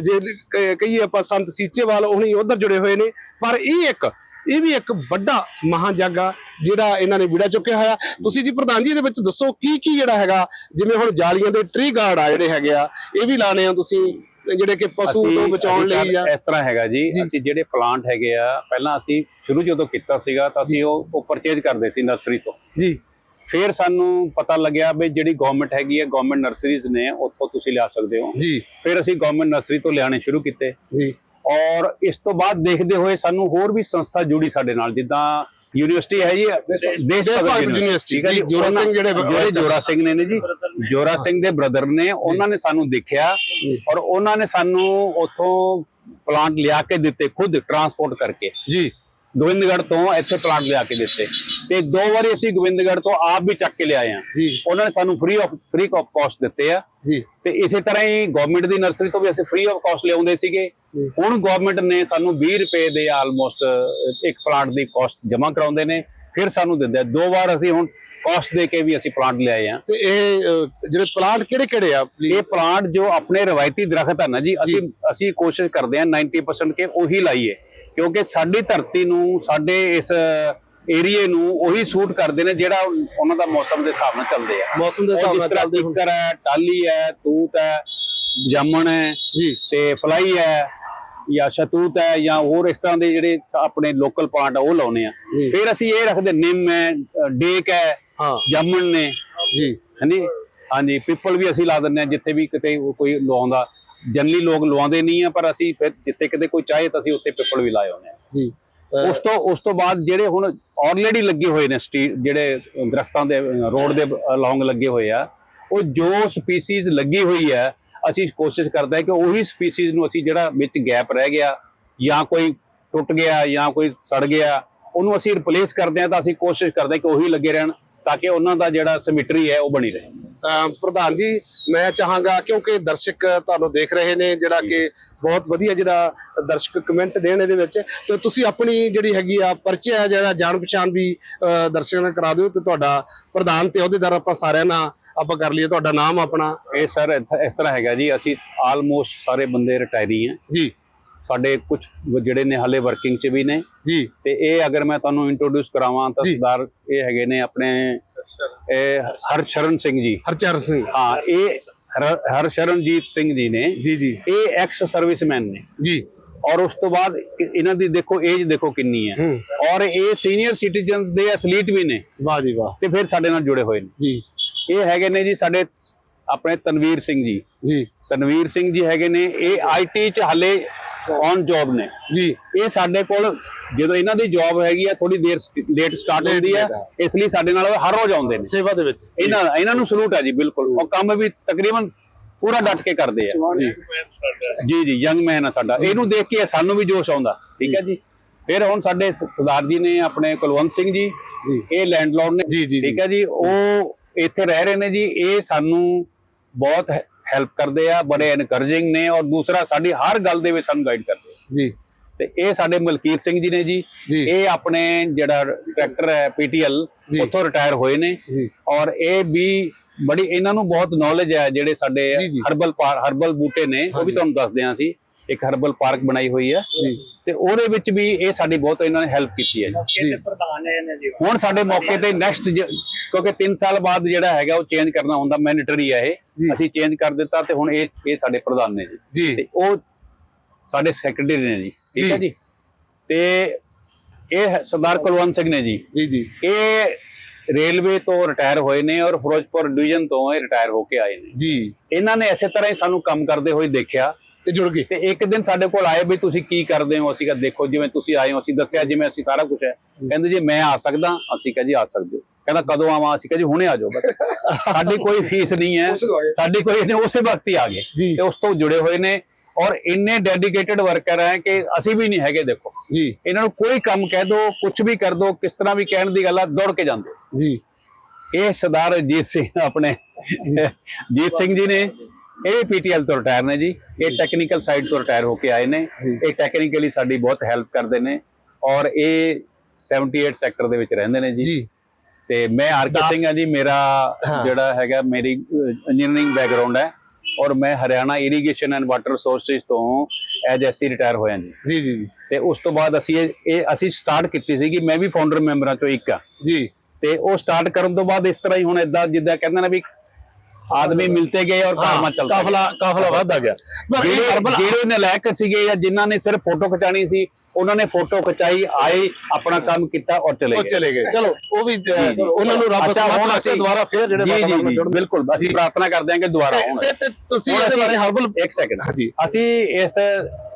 ਜੇ ਕ- ਕਹੀਏ ਆਪਾਂ ਸੰਤ ਸੀਚੇਵਾਲ ਉਹਨੀ ਉਧਰ ਜੁੜੇ ਹੋਏ ਨੇ, ਪਰ ਇਹ ਇੱਕ, ਇਹ ਵੀ ਇੱਕ ਵੱਡਾ ਮਹਾਂਜੱਗ ਆ ਜਿਹੜਾ ਇਹਨਾਂ ਨੇ ਵਿੜਾ ਚੁੱਕਿਆ ਹੋਇਆ। ਤੁਸੀਂ ਜੀ ਪ੍ਰਧਾਨ ਜੀ, ਇਹਦੇ ਵਿੱਚ ਦੱਸੋ ਕੀ ਕੀ ਜਿਹੜਾ ਹੈਗਾ, ਜਿਵੇਂ ਹੁਣ ਜਾਲੀਆਂ ਦੇ ਟ੍ਰੀ ਗਾਰਡ ਆ ਜਿਹੜੇ ਹੈਗੇ ਆ, ਇਹ ਵੀ ਲਾਣੇ ਆ ਤੁਸੀਂ? ਜਿਹੜੇ ਕਿ ਪਸ਼ੂ ਤੋਂ ਬਚਾਉਣ ਲਈ ਆ। ਇਸ ਤਰ੍ਹਾਂ ਹੈਗਾ ਜੀ ਅਸੀਂ ਜਿਹੜੇ ਪਲਾਂਟ ਹੈਗੇ ਆ ਪਹਿਲਾਂ ਅਸੀਂ ਸ਼ੁਰੂ ਜਦੋਂ ਕੀਤਾ ਸੀਗਾ ਤਾਂ ਅਸੀਂ ਉਹ ਉਹ ਪਰਚੇਜ ਕਰਦੇ ਸੀ ਨਰਸਰੀ ਤੋਂ। ਜੀ। ਫਿਰ ਸਾਨੂੰ ਪਤਾ ਲੱਗਿਆ ਵੀ ਜਿਹੜੀ ਗਵਰਨਮੈਂਟ ਹੈਗੀ ਹੈ ਗਵਰਨਮੈਂਟ ਨਰਸਰੀਜ਼ ਨੇ ਉੱਥੋਂ ਤੁਸੀਂ ਲਿਆ ਸਕਦੇ ਹੋ। ਜੀ। ਫਿਰ ਅਸੀਂ ਗਵਰਨਮੈਂਟ ਨਰਸਰੀ ਤੋਂ ਲਿਆਣੇ ਸ਼ੁਰੂ ਕੀਤੇ। ਜੀ। ਔਰ ਇਸ ਤੋਂ ਬਾਅਦ ਦੇਖਦੇ ਹੋਏ ਸਾਨੂੰ ਹੋਰ ਵੀ ਸੰਸਥਾ ਜੁੜੀ ਸਾਡੇ ਨਾਲ ਜਿੱਦਾਂ ਯੂਨੀਵਰਸਿਟੀ ਹੈ ਜੀ ਦੇਸ਼ ਭਗਤ ਯੂਨੀਵਰਸਿਟੀ, ਜੋਰਾ ਸਿੰਘ ਜਿਹੜੇ ਜੋਰਾ ਸਿੰਘ ਨੇ ਨੇ ਜੀ ਜੋਰਾ ਸਿੰਘ ਦੇ ਬ੍ਰਦਰ ਨੇ ਉਹਨਾਂ ਨੇ ਸਾਨੂੰ ਦੇਖਿਆ ਔਰ ਉਹਨਾਂ ਨੇ ਸਾਨੂੰ ਉੱਥੋਂ ਪਲਾਂਟ ਲਿਆ ਕੇ ਦਿੱਤੇ ਖੁਦ ਟਰਾਂਸਪੋਰਟ ਕਰਕੇ। ਜੀ। ਗੋਬਿੰਦਗੜ੍ਹ ਤੋਂ ਇੱਥੇ ਪਲਾਂਟ ਲਿਆ ਕੇ ਦਿੱਤੇ। ਤੇ ਦੋ ਵਾਰੀ ਅਸੀਂ ਗੋਬਿੰਦਗੜ੍ਹ ਤੋਂ ਆਪ ਵੀ ਚੱਕ ਕੇ ਲਿਆਏ ਆ ਜੀ। ਉਹਨਾਂ ਨੇ ਸਾਨੂੰ free of free of cost ਦਿੱਤੇ ਆ। ਜੀ। ਤੇ ਇਸੇ ਤਰ੍ਹਾਂ ਹੀ ਗਵਰਨਮੈਂਟ ਦੀ ਨਰਸਰੀ ਤੋਂ ਵੀ ਅਸੀਂ ਫ੍ਰੀ ਆਫ ਕਾਸਟ ਲਿਆਉਂਦੇ ਸੀਗੇ। ਹੁਣ ਗਵਰਨਮੈਂਟ ਨੇ ਸਾਨੂੰ 20 ਰੁਪਏ ਦੇ ਆਲਮੋਸਟ ਇੱਕ ਪਲਾਂਟ ਦੀ ਕਾਸਟ ਜਮ੍ਹਾਂ ਕਰਾਉਂਦੇ ਨੇ ਫਿਰ ਸਾਨੂੰ ਦਿੰਦੇ ਆ। ਦੋ ਵਾਰ ਅਸੀਂ ਹੁਣ ਕਾਸਟ ਦੇ ਕੇ ਵੀ ਅਸੀਂ ਪਲਾਂਟ ਲਿਆਏ ਆ। ਤੇ ਇਹ ਜਿਹੜੇ ਪਲਾਂਟ ਕਿਹੜੇ ਕਿਹੜੇ ਆ ਇਹ ਪਲਾਂਟ ਜੋ ਆਪਣੇ ਰਵਾਇਤੀ ਦਰਖਤ ਹਨ ਨਾ ਜੀ ਅਸੀਂ ਅਸੀਂ ਕੋਸ਼ਿਸ਼ ਕਰਦੇ ਹਾਂ 90% ਕੇ ਉਹੀ ਲਾਈਏ। ਕਿਉਂਕਿ ਸਾਡੀ ਧਰਤੀ ਨੂੰ ਸਾਡੇ ਇਸ ਏਰੀਏ ਨੂੰ ਉਹੀ ਸੂਟ ਕਰਦੇ ਨੇ ਜਿਹੜਾ ਉਹਨਾਂ ਦਾ ਮੌਸਮ ਦੇ ਹਿਸਾਬ ਨਾਲ ਚੱਲਦੇ ਆ। ਮੌਸਮ ਦੇ ਹਿਸਾਬ ਨਾਲ ਚੱਲਦੇ ਹੁਣ। ਟਾਲੀ ਹੈ ਤੂਤ ਹੈ ਜਾਮਣ ਹੈ ਜੀ। ਤੇ ਫਲਾਈ ਹੈ। ਜਾਂ ਸ਼ਤੂਤ ਹੈ ਜਾਂ ਹੋਰ ਇਸ ਤਰ੍ਹਾਂ ਦੇ ਜਿਹੜੇ ਆਪਣੇ ਲੋਕਲ ਪਲਾਂਟ ਆ ਉਹ ਲਾਉਨੇ ਆ। ਫਿਰ ਅਸੀਂ ਇਹ ਰੱਖਦੇ ਨਿੰਮ ਹੈ ਡੇਕ ਹੈ ਜਾਮਣ ਨੇ। ਜੀ। ਹਾਂਜੀ ਹਾਂਜੀ ਪਿੱਪਲ ਵੀ ਅਸੀਂ ਲਾ ਦਿੰਦੇ ਆ ਜਿੱਥੇ ਵੀ ਕਿਤੇ ਕੋਈ ਲਵਾਉਂਦਾ ਜਨਰਲੀ ਲੋਕ ਲਵਾਉਂਦੇ ਨਹੀਂ ਆ ਪਰ ਅਸੀਂ ਫਿਰ ਜਿੱਥੇ ਕਿਤੇ ਕੋਈ ਚਾਹੇ ਤਾਂ ਅਸੀਂ ਉੱਥੇ ਪਿੱਪਲ ਵੀ ਲਾਏ ਹੁੰਦੇ ਆ ਜੀ। ਉਸ ਤੋਂ ਉਸ ਤੋਂ ਬਾਅਦ ਜਿਹੜੇ ਹੁਣ ਆਲਰੇਡੀ ਲੱਗੇ ਹੋਏ ਨੇ ਸਟਰੀਟ ਜਿਹੜੇ ਦਰਖਤਾਂ ਦੇ ਰੋਡ ਦੇ ਅਲੋਂਗ ਲੱਗੇ ਹੋਏ ਆ ਉਹ ਜੋ ਸਪੀਸੀਜ਼ ਲੱਗੀ ਹੋਈ ਹੈ ਅਸੀਂ ਕੋਸ਼ਿਸ਼ ਕਰਦੇ ਹਾਂ ਕਿ ਉਹੀ ਸਪੀਸੀਜ਼ ਨੂੰ ਅਸੀਂ ਜਿਹੜਾ ਵਿੱਚ ਗੈਪ ਰਹਿ ਗਿਆ, ਜਾਂ ਕੋਈ ਟੁੱਟ ਗਿਆ, ਜਾਂ ਕੋਈ ਸੜ ਗਿਆ, ਉਹਨੂੰ ਅਸੀਂ ਰਿਪਲੇਸ ਕਰਦੇ ਹਾਂ ਤਾਂ ਅਸੀਂ ਕੋਸ਼ਿਸ਼ ਕਰਦੇ ਹਾਂ ਕਿ ਉਹੀ ਲੱਗੇ ਰਹਿਣ ਤਾਂ ਕਿ ਉਹਨਾਂ ਦਾ ਜਿਹੜਾ ਸਿਮਟਰੀ ਹੈ ਉਹ ਬਣੀ ਰਹੇ। ਪ੍ਰਧਾਨ ਜੀ, ਮੈਂ ਚਾਹਾਂਗਾ ਕਿਉਂਕਿ ਦਰਸ਼ਕ ਤੁਹਾਨੂੰ ਦੇਖ ਰਹੇ ਨੇ ਜਿਹੜਾ ਕਿ ਬਹੁਤ ਵਧੀਆ ਜਿਹੜਾ ਦਰਸ਼ਕ ਕਮੈਂਟ ਦੇਣ ਇਹਦੇ ਵਿੱਚ, ਤੇ ਤੁਸੀਂ ਆਪਣੀ ਜਿਹੜੀ ਹੈਗੀ ਆ ਪਰਚੇ ਆ, ਜਿਹੜਾ ਜਾਣ ਪਛਾਣ ਵੀ ਦਰਸ਼ਕਾਂ ਨਾਲ ਕਰਾ ਦਿਓ ਤੇ ਤੁਹਾਡਾ ਪ੍ਰਧਾਨ ਤੇ ਅਹੁਦੇਦਾਰ ਆਪਾਂ ਸਾਰਿਆਂ ਨਾਲ ਆਪਾਂ ਕਰ ਲਈਏ ਤੁਹਾਡਾ ਨਾਮ ਆਪਣਾ। ਇਹ ਸਰ ਇਸ ਤਰ੍ਹਾਂ ਹੈਗਾ ਜੀ ਅਸੀਂ ਆਲਮੋਸਟ ਸਾਰੇ ਬੰਦੇ ਰਿਟਾਇਰੀ ਆ ਜੀ। ਸਾਡੇ ਕੁਝ ਜਿਹੜੇ ਨੇ ਹਲੇ ਵਰਕਿੰਗ 'ਚ ਵੀ ਨੇ। ਜੀ। ਤੇ ਇਹ ਅਗਰ ਮੈਂ ਤੁਹਾਨੂੰ ਇੰਟਰੋਡਿਊਸ ਕਰਾਵਾਂ ਤਾਂ। ਸਰਦਾਰ ਇਹ ਹੈਗੇ ਨੇ ਆਪਣੇ ਇਹ ਹਰਸ਼ਰਨ ਸਿੰਘ ਜੀ। ਹਰਚਰਨ ਸਿੰਘ। ਹਾਂ ਇਹ ਹਰ- ਹਰਸ਼ਰਨਜੀਤ ਸਿੰਘ ਜੀ ਨੇ। ਜੀ ਜੀ। ਇਹ ਐਕਸ ਸਰਵਿਸਮੈਨ ਨੇ। ਜੀ। ਔਰ ਉਸ ਤੋਂ ਬਾਅਦ ਇਹਨਾਂ ਦੀ ਦੇਖੋ ਏਜ ਦੇਖੋ ਕਿੰਨੀ ਹੂੰ। ਔਰ ਇਹ ਸੀਨੀਅਰ ਸਿਟੀਜ਼ਨਸ ਦੇ ਐਥਲੀਟ ਵੀ ਨੇ। ਵਾਹ ਜੀ ਵਾਹ। ਤੇ ਫਿਰ ਸਾਡੇ ਨਾਲ ਜੁੜੇ ਹੋਏ ਨੇ। ਜੀ। ਇਹ ਹੈਗੇ ਨੇ ਜੀ ਸਾਡੇ ਆਪਣੇ ਤਨਵੀਰ ਸਿੰਘ ਜੀ। ਜੀ। ਤਨਵੀਰ ਸਿੰਘ ਜੀ ਹੈਗੇ ਨੇ ਇਹ ਆਈਟੀ ਚ ਹਲੇ ਔਨ ਜੌਬ ਨੇ। ਜੀ। ਇਹ ਸਾਡੇ ਕੋਲ ਜਦੋਂ ਇਹਨਾਂ ਦੀ ਜੌਬ ਹੈਗੀ ਆ ਥੋੜੀ ਦੇਰ ਲੇਟ ਸਟਾਰਟ ਹੁੰਦੀ ਆ ਆ। ਇਸ ਲਈ ਸਾਡੇ ਨਾਲ ਹਰ ਰੋਜ਼ ਆਉਂਦੇ ਨੇ। ਸੇਵਾ ਦੇ ਵਿੱਚ। ਇਹਨਾਂ ਇਹਨਾਂ ਨੂੰ ਸਲੂਟ ਹੈ ਜੀ ਬਿਲਕੁਲ। ਉਹ ਕੰਮ ਵੀ ਤਕਰੀਬਨ ਪੂਰਾ ਡਟ ਕੇ ਕਰਦੇ ਆ। ਜੀ। ਜੀ ਯੰਗ ਮੈਨ ਆ ਸਾਡਾ। ਇਹਨੂੰ ਦੇਖ ਕੇ ਸਾਨੂੰ ਵੀ ਜੋਸ਼ ਆਉਂਦਾ ਠੀਕ ਹੈ ਜੀ? ਫਿਰ ਹੁਣ ਸਾਡੇ ਸਰਦਾਰ ਜੀ ਨੇ ਆਪਣੇ ਕੁਲਵੰਤ ਸਿੰਘ ਜੀ ਜੀ। ਇਹ ਲੈਂਡਲੋਰਡ ਨੇ ਠੀਕ ਹੈ ਜੀ? ਉਹ ਇੱਥੇ ਰਹਿ ਰਹੇ ਨੇ ਜੀ ਇਹ ਸਾਨੂੰ ਬਹੁਤ ਹੈਲਪ ਕਰਦੇ ਆ ਬੜੇ ਐਨਕਰੇਜਿੰਗ ਨੇ ਔਰ ਦੂਸਰਾ ਸਾਡੀ ਹਰ ਗੱਲ ਦੇ ਵਿੱਚ ਸਾਨੂੰ ਗਾਈਡ ਕਰਦੇ ਆ ਜੀ ਤੇ ਇਹ ਸਾਡੇ ਮਲਕੀਤ ਸਿੰਘ ਜੀ ਨੇ ਜੀ। ਇਹ ਆਪਣੇ ਜਿਹੜਾ ਟਰੈਕਟਰ ਹੈ ਪੀਟੀਐਲ। ਉੱਥੋਂ ਰਿਟਾਇਰ ਹੋਏ ਨੇ ਔਰ ਇਹ ਵੀ ਬੜੀ ਇਹਨਾਂ ਨੂੰ ਬਹੁਤ ਨੌਲੇਜ ਹੈ ਜਿਹੜੇ ਸਾਡੇ। ਹਰਬਲ ਹਰਬਲ ਬੂਟੇ ਨੇ ਉਹ। ਵੀ ਤੁਹਾਨੂੰ ਦੱਸਦੇ ਹਾਂ ਅਸੀਂ ਇੱਕ ਹਰਬਲ ਪਾਰਕ ਬਣਾਈ ਹੋਈ ਹੈ ਤੇ ਉਹਦੇ ਵਿੱਚ ਵੀ ਇਹ ਸਾਡੀ ਬਹੁਤ ਇਹਨਾਂ ਨੇ ਹੈਲਪ ਕੀਤੀ ਹੈ ਜੀ। ਹੁਣ ਸਾਡੇ ਮੌਕੇ ਤੇ ਨੈਕਸਟ ਕਿਉਂਕਿ 3 ਸਾਲ ਬਾਅਦ ਜਿਹੜਾ ਹੈਗਾ ਉਹ ਚੇਂਜ ਕਰਨਾ ਹੁੰਦਾ ਮੈਂਡੇਟਰੀ ਹੈ। ਇਹ। ਅਸੀਂ ਚੇਂਜ ਕਰ ਦਿੱਤਾ ਤੇ ਹੁਣ ਇਹ ਇਹ ਸਾਡੇ ਪ੍ਰਧਾਨ ਨੇ ਜੀ। ਤੇ ਉਹ ਸਾਡੇ ਸੈਕਟਰੀ ਨੇ ਜੀ। ਠੀਕ ਹੈ ਜੀ। ਜੀ? ਤੇ ਇਹ ਸਰਦਾਰ ਕੁਲਵੰਤ ਸਿੰਘ ਨੇ ਜੀ। ਜੀ ਜੀ। ਇਹ ਰੇਲਵੇ ਤੋਂ ਰਿਟਾਇਰ ਹੋਏ ਨੇ ਔਰ ਫਿਰੋਜ਼ਪੁਰ ਡਿਵੀਜ਼ਨ ਤੋਂ ਇਹ ਰਿਟਾਇਰ ਹੋ ਕੇ ਆਏ ਨੇ। ਜੀ। ਇਹਨਾਂ ਨੇ ਇਸੇ ਤਰ੍ਹਾਂ ਹੀ ਸਾਨੂੰ ਕੰਮ ਕਰਦੇ ਹੋਏ ਦੇਖਿਆ। ਤੇ ਜੁੜ ਗਏ ਤੇ ਇੱਕ ਦਿਨ ਸਾਡੇ ਕੋਲ ਆਏ ਵੀ ਤੁਸੀਂ ਕੀ ਕਰਦੇ ਹੋ? ਅਸੀਂ ਕਿਹਾ ਦੇਖੋ ਜਿਵੇਂ ਤੁਸੀਂ ਆਏ ਹੋ ਅਸੀਂ ਦੱਸਿਆ ਜਿਵੇਂ ਅਸੀਂ ਸਾਰਾ ਕੁਝ ਹੈ। ਕਹਿੰਦੇ ਜੀ ਮੈਂ ਆ ਸਕਦਾ ਅਸੀਂ ਕਿਹਾ ਜੀ ਆ ਸਕਦੇ ਹੋ। ਕਹਿੰਦਾ ਕਦੋਂ ਆਵਾਂ? ਅਸੀਂ ਕਿਹਾ ਜੀ ਹੁਣੇ ਆ ਜਾਓ ਬਸ। ਸਾਡੀ ਕੋਈ ਫੀਸ ਨਹੀਂ ਹੈ। ਸਾਡੀ ਕੋਈ ਨਹੀਂ ਉਸੇ ਵਕਤ ਹੀ ਆ ਗਏ। ਤੇ ਉਸ ਤੋਂ ਜੁੜੇ ਹੋਏ ਨੇ। ਔਰ ਇੰਨੇ ਡੈਡੀਕੇਟਿਡ ਵਰਕਰ ਹੈ ਕਿ ਅਸੀਂ ਵੀ ਨਹੀਂ ਹੈਗੇ ਦੇਖੋ। ਜੀ। ਇਹਨਾਂ ਨੂੰ ਕੋਈ ਕੰਮ ਕਹਿ ਦੋ ਕੁਝ ਵੀ ਕਰ ਦੋ ਕਿਸ ਤਰ੍ਹਾਂ ਵੀ ਕਹਿਣ ਦੀ ਗੱਲ ਆ ਦੌੜ ਕੇ ਜਾਂਦੇ। ਜੀ। ਇਹ ਸਰਦਾਰ ਅਜੀਤ ਸਿੰਘ ਆਪਣੇ ਜੀਤ ਸਿੰਘ ਜੀ ਨੇ ਇਹ ਪੀਟੀਐਲ ਤੋਂ ਰਿਟਾਇਰ ਨੇ ਜੀ। ਇਹ ਟੈਕਨੀਕਲ ਸਾਈਡ ਤੋਂ ਰਿਟਾਇਰ ਹੋ ਕੇ ਆਏ ਨੇ। ਇਹ ਟੈਕਨੀਕਲੀ ਸਾਡੀ ਬਹੁਤ ਹੈਲਪ ਕਰਦੇ ਨੇ। ਔਰ ਇਹ 78 ਸੈਕਟਰ ਦੇ ਵਿੱਚ ਰਹਿੰਦੇ ਨੇ ਜੀ। ਤੇ ਮੈਂ ਆਰਕੇ ਸਿੰਘ ਆ ਜੀ ਮੇਰਾ। ਜਿਹੜਾ ਹੈਗਾ ਮੇਰੀ ਇੰਜੀਨੀਅਰਿੰਗ ਬੈਕਗ੍ਰਾਉਂਡ ਹੈ। ਔਰ ਮੈਂ Haryana irrigation and water resources ਤੋਂ ਐਜ ਐਸਸੀ ਰਿਟਾਇਰ ਹੋਇਆ ਜੀ। ਜੀ ਜੀ ਤੇ ਉਸ ਤੋਂ ਬਾਅਦ ਅਸੀਂ ਇਹ ਅਸੀਂ ਸਟਾਰਟ ਕੀਤੀ ਸੀਗੀ ਮੈਂ ਵੀ ਫਾਊਂਡਰ ਮੈਂਬਰਾਂ ਚੋਂ ਇੱਕ ਆ। ਜੀ। ਤੇ ਉਹ ਸਟਾਰਟ ਕਰਨ ਤੋਂ ਬਾਅਦ ਇਸ ਤਰ੍ਹਾਂ ਹੀ ਹੁਣ ਇਦਾਂ ਜਿੱਦਾਂ ਕਹਿੰਦੇ ਨੇ ਵੀ ਆਦਮੀ ਮਿਲਤੇ ਗਏ ਔਰ ਕਾਰਮਾ ਚੱਲਦਾ ਕਾਫਲਾ ਕਾਫਲਾ ਵੱਧਦਾ ਗਿਆ। ਜਿਹੜੇ ਨਲਾਇਕ ਸੀਗੇ ਜਾਂ ਜਿਨ੍ਹਾਂ ਨੇ ਸਿਰਫ ਫੋਟੋ ਖਿਚਾਣੀ ਸੀ ਉਹਨਾਂ ਨੇ ਫੋਟੋ ਖਿਚਾਈ ਆਏ ਆਪਣਾ ਕੰਮ ਕੀਤਾ ਔਰ ਚਲੇ ਗਏ। ਚਲੇ ਗਏ। ਚਲੋ ਉਹ ਵੀ। ਉਹਨਾਂ ਨੂੰ ਰੱਬ ਹੁਣ ਅਸੀਂ- ਦੁਬਾਰਾ ਫੇਰ ਜਿਹੜੇ ਜੁੜਨ। ਬਿਲਕੁਲ ਅਸੀਂ। ਪ੍ਰਾਰਥਨਾ ਕਰਦੇ ਹਾਂ ਕਿ ਦੁਬਾਰਾ ਆਉਣ। ਤੁਸੀਂ ਇਹਦੇ ਬਾਰੇ ਹਰਬਲ ਇੱਕ ਸੈਕਿੰਡ ਹਾਂਜੀ ਅਸੀਂ ਇਸ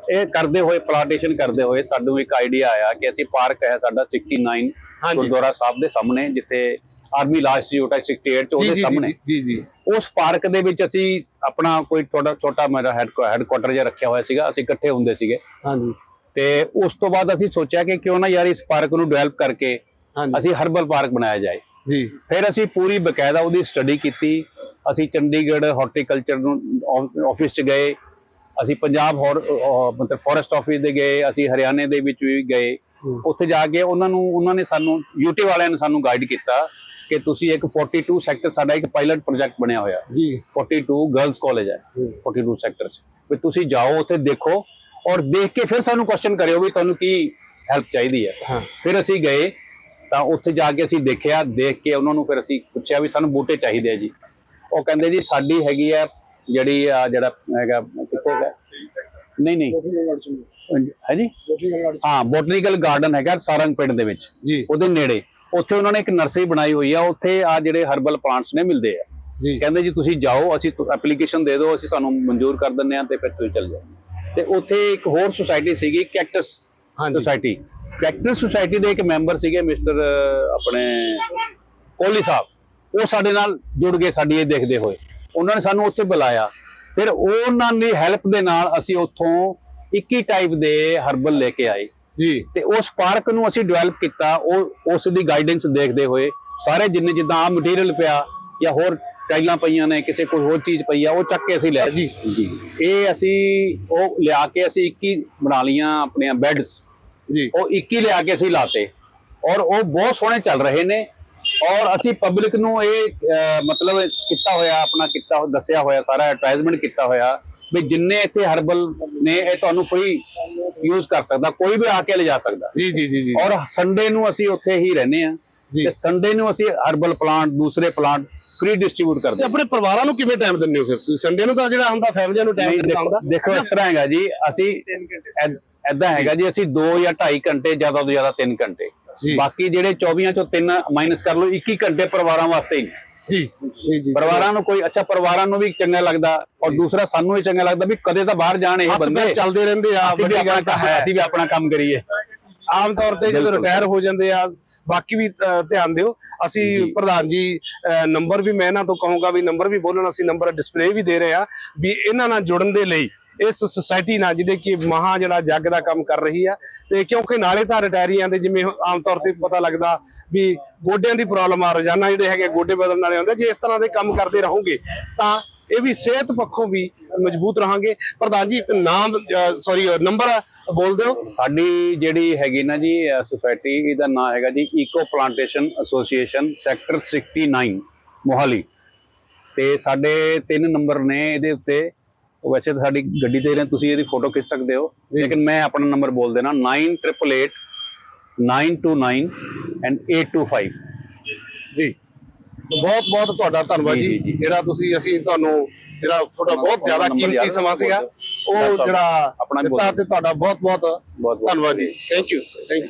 ਇਹ ਕਰਦੇ ਹੋਏ ਪਲਾਂਟੇਸ਼ਨ ਕਰਦੇ ਹੋਏ ਸਾਨੂੰ ਇੱਕ ਆਈਡੀਆ ਆਇਆ ਕਿ ਅਸੀਂ ਪਾਰਕ ਹੈ ਸਾਡਾ 69 ਹਾਂਜੀ। ਗੁਰਦੁਆਰਾ ਸਾਹਿਬ ਦੇ ਸਾਹਮਣੇ ਜਿੱਥੇ ਆਰਮੀ ਲਾਅ ਇੰਸਟੀਚਿਊਟ ਹੈ 68 ਚ ਉਹਦੇ ਸਾਹਮਣੇ। ਜੀ ਜੀ। ਉਸ ਪਾਰਕ ਦੇ ਵਿੱਚ ਅਸੀਂ ਆਪਣਾ ਕੋਈ ਛੋਟਾ ਛੋਟਾ ਮੇਰਾ ਹੈੱਡਕੁਆਟਰ ਜਿਹਾ ਰੱਖਿਆ ਹੋਇਆ ਸੀਗਾ ਅਸੀਂ ਇਕੱਠੇ ਹੁੰਦੇ ਸੀਗੇ। ਹਾਂਜੀ। ਤੇ ਉਸ ਤੋਂ ਬਾਅਦ ਅਸੀਂ ਸੋਚਿਆ ਕਿ ਕਿਉਂ ਨਾ ਯਾਰ ਇਸ ਪਾਰਕ ਨੂੰ ਡਿਵੈਲਪ ਕਰਕੇ ਹਾਂਜੀ। ਅਸੀਂ ਹਰਬਲ ਪਾਰਕ ਬਣਾਇਆ ਜਾਏ। ਜੀ। ਫਿਰ ਅਸੀਂ ਪੂਰੀ ਬਕਾਇਦਾ ਉਹਦੀ ਸਟੱਡੀ ਕੀਤੀ। ਅਸੀਂ ਚੰਡੀਗੜ੍ਹ ਹਾਰਟੀਕਲਚਰ ਨੂੰ ਆਫਿਸ 'ਚ ਗਏ। ਅਸੀਂ ਪੰਜਾਬ ਹੋਰ ਮਤਲਬ ਫੋਰੈਸਟ ਆਫਿਸ ਦੇ ਗਏ। ਅਸੀਂ ਹਰਿਆਣੇ ਦੇ ਵਿੱਚ ਵੀ ਗਏ। ਉੱਥੇ ਜਾ ਕੇ ਉਹਨਾਂ ਨੂੰ ਉਹਨਾਂ ਨੇ ਸਾਨੂੰ ਯੂਟੀ ਵਾਲਿਆਂ ਨੇ ਸਾਨੂੰ ਗਾਈਡ ਕੀਤਾ ਕਿ ਤੁਸੀਂ ਇੱਕ 42 ਸੈਕਟਰ ਸਾਡਾ ਇੱਕ ਪਾਇਲਟ ਪ੍ਰੋਜੈਕਟ ਬਣਿਆ ਹੋਇਆ। ਜੀ। 42 ਗਰਲਸ ਕਾਲਜ ਹੈ ਹੂੰ। 42 ਸੈਕਟਰ 'ਚ। ਵੀ ਤੁਸੀਂ ਜਾਓ ਉੱਥੇ ਦੇਖੋ ਔਰ ਦੇਖ ਕੇ ਫਿਰ ਸਾਨੂੰ ਕੁਐਸਚਨ ਕਰਿਓ ਵੀ ਤੁਹਾਨੂੰ ਕੀ ਹੈਲਪ ਚਾਹੀਦੀ ਹੈ। ਹਾਂ। ਫਿਰ ਅਸੀਂ ਗਏ ਤਾਂ ਉੱਥੇ ਜਾ ਕੇ ਅਸੀਂ ਦੇਖਿਆ ਦੇਖ ਕੇ ਉਹਨਾਂ ਨੂੰ ਫਿਰ ਅਸੀਂ ਪੁੱਛਿਆ ਵੀ ਸਾਨੂੰ ਬੂਟੇ ਚਾਹੀਦੇ ਆ ਜੀ। ਉਹ ਕਹਿੰਦੇ ਜੀ ਸਾਡੀ ਹੈਗੀ ਆ ਜਿਹੜੀ ਆ ਜਿਹੜਾ ਹੈਗਾ ਕਿੱਥੇ ਹੈਗਾ? ਨਹੀਂ ਨਹੀਂ। ਹੈ ਜੀ ਹਾਂ ਬੋਟਨੀਕਲ ਗਾਰਡਨ ਹੈਗਾ ਸਾਰੰਗ ਪਿੰਡ ਦੇ ਵਿੱਚ। ਜੀ। ਉਹਦੇ ਨੇੜੇ। ਉੱਥੇ ਉਹਨਾਂ ਨੇ ਇੱਕ ਨਰਸਰੀ ਬਣਾਈ ਹੋਈ ਆ। ਉੱਥੇ ਆ ਜਿਹੜੇ ਹਰਬਲ ਪਲਾਂਟਸ ਨੇ ਮਿਲਦੇ ਆ। ਜੀ। ਕਹਿੰਦੇ ਜੀ ਤੁਸੀਂ ਜਾਓ ਅਸੀਂ ਐਪਲੀਕੇਸ਼ਨ ਦੇ ਦਿਓ ਅਸੀਂ ਤੁਹਾਨੂੰ ਮਨਜ਼ੂਰ ਕਰ ਦਿੰਦੇ ਆ ਤੇ ਫਿਰ ਤੁਸੀਂ ਚੱਲ ਜਾਓ। ਤੇ ਉੱਥੇ ਇੱਕ ਹੋਰ ਸੁਸਾਇਟੀ ਸੀਗੀ ਕੈਕਟਸ ਹਾਂਜੀ। ਸੁਸਾਇਟੀ ਕੈਕਟਸ ਸੁਸਾਇਟੀ ਦੇ ਇੱਕ ਮੈਂਬਰ ਸੀਗੇ ਮਿਸਟਰ ਆਪਣੇ ਕੋਹਲੀ ਸਾਹਿਬ। ਉਹ ਸਾਡੇ ਨਾਲ ਜੁੜ ਗਏ ਸਾਡੀ ਇਹ ਦੇਖਦੇ ਹੋਏ। ਉਹਨਾਂ ਨੇ ਸਾਨੂੰ ਉੱਥੇ ਬੁਲਾਇਆ। ਫਿਰ ਉਹਨਾਂ ਦੀ ਹੈਲਪ ਦੇ ਨਾਲ ਅਸੀਂ ਉੱਥੋਂ 21 ਟਾਈਪ ਦੇ ਹਰਬਲ ਲੈ ਕੇ ਆਏ। ਜੀ। ਤੇ ਉਸ ਪਾਰਕ ਨੂੰ ਅਸੀਂ ਡਿਵੈਲਪ ਕੀਤਾ ਉਹ ਉਸ ਦੀ ਗਾਈਡੈਂਸ ਦੇਖਦੇ ਹੋਏ ਸਾਰੇ ਜਿੰਨੇ ਜਿੱਦਾਂ ਆ ਮਟੀਰੀਅਲ ਪਿਆ ਜਾਂ ਹੋਰ ਟਾਈਲਾਂ ਪਈਆਂ ਨੇ ਕਿਸੇ ਕੋਈ ਹੋਰ ਚੀਜ਼ ਪਈ ਆ ਉਹ ਚੱਕ ਕੇ ਅਸੀਂ ਲੈ ਜੀ। ਜੀ। ਇਹ ਅਸੀਂ ਉਹ ਲਿਆ ਕੇ ਅਸੀਂ 21 ਬਣਾ ਲੀਆਂ ਆਪਣੀਆਂ ਬੈੱਡਸ ਜੀ। ਉਹ 21 ਲਿਆ ਕੇ ਅਸੀਂ ਲਾਤੇ। ਔਰ ਉਹ ਬਹੁਤ ਸੋਹਣੇ ਚੱਲ ਰਹੇ ਨੇ। ਔਰ ਅਸੀਂ ਪਬਲਿਕ ਨੂੰ ਇਹ ਮਤਲਬ ਕੀਤਾ ਹੋਇਆ ਆਪਣਾ ਕੀਤਾ ਦੱਸਿਆ ਹੋਇਆ ਸਾਰਾ ਐਡਵਰਟਾਈਜ਼ਮੈਂਟ ਕੀਤਾ ਹੋਇਆ। ਵੀ ਜਿੰਨੇ ਇੱਥੇ ਹਰਬਲ ਨੇ ਇਹ ਤੁਹਾਨੂੰ ਫ੍ਰੀ ਯੂਜ਼ ਕਰ ਸਕਦਾ ਕੋਈ ਵੀ ਆ ਕੇ ਲਿਜਾ ਸਕਦਾ। ਜੀ ਜੀ ਜੀ ਜੀ। ਔਰ ਸੰਡੇ ਨੂੰ ਅਸੀਂ ਉੱਥੇ ਹੀ ਰਹਿੰਦੇ ਆ ਤੇ ਸੰਡੇ ਨੂੰ ਅਸੀਂ ਹਰਬਲ ਪਲਾਂਟ ਦੂਸਰੇ ਪਲਾਂਟ ਫ੍ਰੀ ਡਿਸਟ੍ਰੀਬਿਊਟ ਕਰਦੇ ਆਪਣੇ ਪਰਿਵਾਰਾਂ ਨੂੰ ਕਿਵੇਂ ਟਾਈਮ ਦਿੰਦੇ ਹੋ ਫਿਰ? ਸੰਡੇ ਨੂੰ ਤਾਂ ਜਿਹੜਾ ਹੁੰਦਾ ਫੈਮਲੀਆਂ ਨੂੰ ਟਾਈਮ ਦਿੰਦਾ ਹੁੰਦਾ। ਦੇਖੋ ਇਸ ਤਰ੍ਹਾਂ ਹੈਗਾ ਜੀ ਅਸੀਂ ਐਦਾਂ ਹੈਗਾ ਜੀ ਅਸੀਂ 2 ਜਾਂ 2.5 ਘੰਟੇ ਜ਼ਿਆਦਾ ਤੋਂ ਜ਼ਿਆਦਾ 3 ਘੰਟੇ। ਬਾਕੀ ਜਿਹੜੇ 24 ਚੋਂ 3 ਮਾਈਨਸ ਕਰ ਲਓ 21 ਘੰਟੇ ਪਰਿਵਾਰਾਂ ਵਾਸਤੇ ਹੀ ਜੀ ਜੀ ਜੀ ਪਰਿਵਾਰਾਂ ਨੂੰ ਕੋਈ ਅੱਛਾ ਪਰਿਵਾਰਾਂ ਨੂੰ ਵੀ ਚੰਗਾ ਲੱਗਦਾ ਔਰ ਦੂਸਰਾ ਸਾਨੂੰ ਵੀ ਚੰਗਾ ਲੱਗਦਾ ਵੀ ਕਦੇ ਤਾਂ ਬਾਹਰ ਜਾਣ ਇਹ ਬੰਦੇ ਚੱਲਦੇ ਰਹਿੰਦੇ ਆ ਅਸੀਂ ਵੀ ਵੱਡੀ ਆਪਣਾ ਕੰਮ ਹੈ ਅਸੀਂ ਵੀ ਆਪਣਾ ਕੰਮ ਕਰੀਏ ਆਮ ਤੌਰ ਤੇ ਜਦੋਂ। ਰਿਟਾਇਰ ਹੋ ਜਾਂਦੇ ਆ ਬਾਕੀ ਵੀ ਧਿਆਨ ਦਿਓ ਅਸੀਂ। ਪ੍ਰਧਾਨ ਜੀ ਨੰਬਰ ਵੀ ਮੈਂ ਇਹਨਾਂ ਤੋਂ ਕਹੂੰਗਾ ਵੀ ਨੰਬਰ ਵੀ ਬੋਲਣ ਅਸੀਂ ਨੰਬਰ ਡਿਸਪਲੇ ਵੀ ਦੇ ਰਹੇ ਆ ਵੀ ਇਹਨਾਂ ਨਾਲ ਜੁੜਨ ਦੇ ਲਈ ਇਸ ਸੁਸਾਇਟੀ ਨਾਲ ਜਿਹੜੇ ਕਿ ਮਹਾ ਜਿਹੜਾ ਜੱਗ ਦਾ ਕੰਮ ਕਰ ਰਹੀ ਆ ਤੇ ਕਿਉਂਕਿ ਨਾਲੇ ਤਾਂ ਰਿਟਾਇਰੀਆਂ ਦੇ ਜਿਵੇਂ ਆਮ ਤੌਰ ਤੇ ਪਤਾ ਲੱਗਦਾ ਵੀ ਗੋਡਿਆਂ ਦੀ ਪ੍ਰੋਬਲਮ ਆ, ਰੋਜ਼ਾਨਾ ਜਿਹੜੇ ਹੈਗੇ ਗੋਡੇ ਬਦਲਣ ਵਾਲੇ ਹੁੰਦੇ ਜੇ ਇਸ ਤਰ੍ਹਾਂ ਦੇ ਕੰਮ ਕਰਦੇ ਰਹੋਗੇ ਤਾਂ ਇਹ ਵੀ ਸਿਹਤ ਪੱਖੋਂ ਵੀ ਮਜ਼ਬੂਤ ਰਹਾਂਗੇ। ਪ੍ਰਧਾਨ ਜੀ, ਨਾਮ ਸੌਰੀ ਨੰਬਰ ਬੋਲ ਦਿਓ। ਸਾਡੀ ਜਿਹੜੀ ਹੈਗੀ ਨਾ ਜੀ ਸੁਸਾਇਟੀ ਇਹਦਾ ਨਾਮ ਹੈਗਾ ਜੀ eco plantation association sector 69 Mohali. ਤੇ ਸਾਡੇ ਤਿੰਨ ਨੰਬਰ ਨੇ ਇਹਦੇ ਉੱਤੇ। ਵੈਸੇ ਤਾਂ ਸਾਡੀ ਗੱਡੀ ਤੇ ਨੇ ਤੁਸੀਂ ਇਹਦੀ ਫੋਟੋ ਖਿੱਚ ਸਕਦੇ ਹੋ। ਲੇਕਿਨ ਮੈਂ ਆਪਣਾ ਨੰਬਰ ਬੋਲ ਦੇਣਾ 9888 929 ਐਂਡ 825 ਜੀ। ਬਹੁਤ ਬਹੁਤ ਤੁਹਾਡਾ ਧੰਨਵਾਦ ਜੀ। ਜਿਹੜਾ ਤੁਸੀਂ ਅਸੀਂ ਤੁਹਾਨੂੰ ਜਿਹੜਾ ਤੁਹਾਡਾ ਬਹੁਤ ਜ਼ਿਆਦਾ ਕੀਮਤੀ ਸਮਾਂ ਸੀਗਾ ਉਹ। ਜਿਹੜਾ ਆਪਣਾ ਦਿੱਤਾ ਤੇ ਤੁਹਾਡਾ ਬਹੁਤ ਬਹੁਤ ਧੰਨਵਾਦ ਜੀ। Thank you thank you